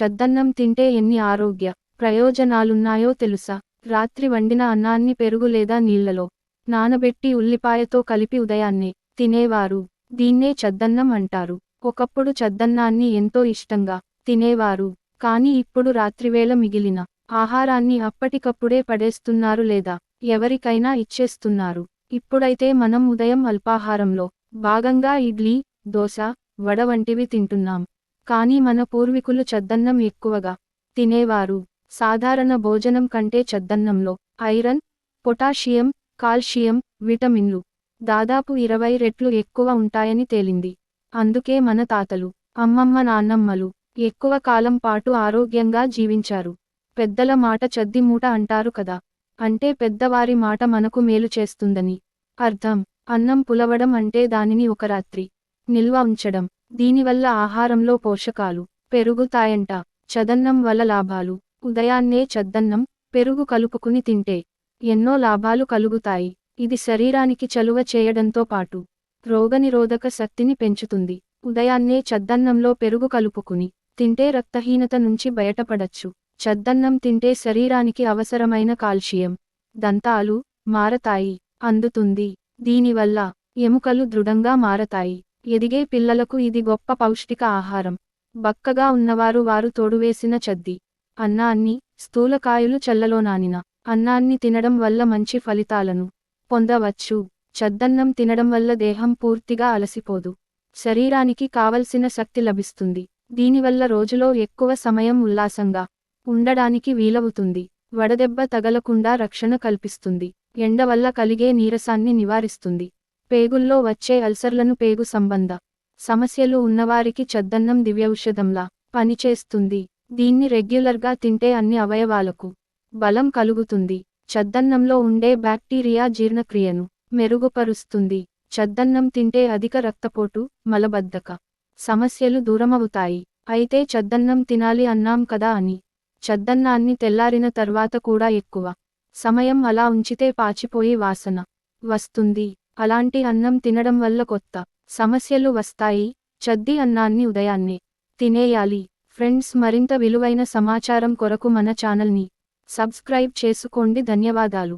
చద్దన్నం తింటే ఎన్ని ఆరోగ్య ప్రయోజనాలున్నాయో తెలుసా? రాత్రి వండిన అన్నాన్ని పెరుగు లేదా నీళ్ళలో నానబెట్టి ఉల్లిపాయతో కలిపి ఉదయాన్నే తినేవారు. దీన్నే చద్దన్నం అంటారు. ఒకప్పుడు చద్దన్నాన్ని ఎంతో ఇష్టంగా తినేవారు. కాని ఇప్పుడు రాత్రివేళ మిగిలిన ఆహారాన్ని అప్పటికప్పుడే పడేస్తున్నారు లేదా ఎవరికైనా ఇచ్చేస్తున్నారు. ఇప్పుడైతే మనం ఉదయం అల్పాహారంలో భాగంగా ఇడ్లీ దోశ వడ వంటివి తింటున్నాం. కానీ మన పూర్వీకులు చద్దన్నం ఎక్కువగా తినేవారు. సాధారణ భోజనం కంటే చద్దన్నంలో ఐరన్ పొటాషియం కాల్షియం విటమిన్లు దాదాపు ఇరవై రెట్లు ఎక్కువ ఉంటాయని తేలింది. అందుకే మన తాతలు అమ్మమ్మ నాన్నమ్మలు ఎక్కువ కాలం పాటు ఆరోగ్యంగా జీవించారు. పెద్దల మాట చద్ది మూట అంటారు కదా. అంటే పెద్దవారి మాట మనకు మేలు చేస్తుందని. అర్థం. అన్నం పులవడం అంటే దానిని ఒక రాత్రి నిల్వ ఉంచడం. దీనివల్ల ఆహారంలో పోషకాలు పెరుగుతాయంట. చదన్నం వల్ల లాభాలు. ఉదయాన్నే చద్దన్నం పెరుగు కలుపుకుని తింటే ఎన్నో లాభాలు కలుగుతాయి. ఇది శరీరానికి చలువ చేయడంతో పాటు రోగనిరోధక శక్తిని పెంచుతుంది. ఉదయాన్నే చద్దన్నంలో పెరుగు కలుపుకుని తింటే రక్తహీనత నుంచి బయటపడచ్చు. చద్దన్నం తింటే శరీరానికి అవసరమైన కాల్షియం దంతాలు మారతాయి అందుతుంది. దీనివల్ల ఎముకలు దృఢంగా మారతాయి. ఎదిగే పిల్లలకు ఇది గొప్ప పౌష్టిక ఆహారం. బక్కగా ఉన్నవారు వారు తోడువేసిన చద్ది. అన్నాన్ని స్థూలకాయలు చల్లలో నానిన. అన్నాన్ని తినడం వల్ల మంచి ఫలితాలను పొందవచ్చు. చద్దన్నం తినడం వల్ల దేహం పూర్తిగా అలసిపోదు. శరీరానికి కావలసిన శక్తి లభిస్తుంది. దీనివల్ల రోజులో ఎక్కువ సమయం ఉల్లాసంగా ఉండడానికి వీలవుతుంది. వడదెబ్బ తగలకుండా రక్షణ కల్పిస్తుంది. ఎండ వల్ల కలిగే నీరసాన్ని నివారిస్తుంది. పేగుల్లో వచ్చే అల్సర్లను పేగు సంబంధ సమస్యలు ఉన్నవారికి చద్దన్నం దివ్యౌషధంలా పనిచేస్తుంది. దీన్ని రెగ్యులర్గా తింటే అన్ని అవయవాలకు బలం కలుగుతుంది. చద్దన్నంలో ఉండే బ్యాక్టీరియా జీర్ణక్రియను మెరుగుపరుస్తుంది. చద్దన్నం తింటే అధిక రక్తపోటు మలబద్ధక సమస్యలు దూరమవుతాయి. అయితే చద్దన్నం తినాలి అన్నాం కదా అని చద్దన్నాన్ని తెల్లారిన తర్వాత కూడా ఎక్కువ సమయం అలా ఉంచితే పాచిపోయి వాసన వస్తుంది. అలాంటి అన్నం తినడం వల్ల కొత్త సమస్యలు వస్తాయి. చద్ది అన్నాన్ని ఉదయాన్నే తినేయాలి. ఫ్రెండ్స్ మరింత విలువైన సమాచారం కొరకు మన ఛానల్ని సబ్స్క్రైబ్ చేసుకోండి. ధన్యవాదాలు.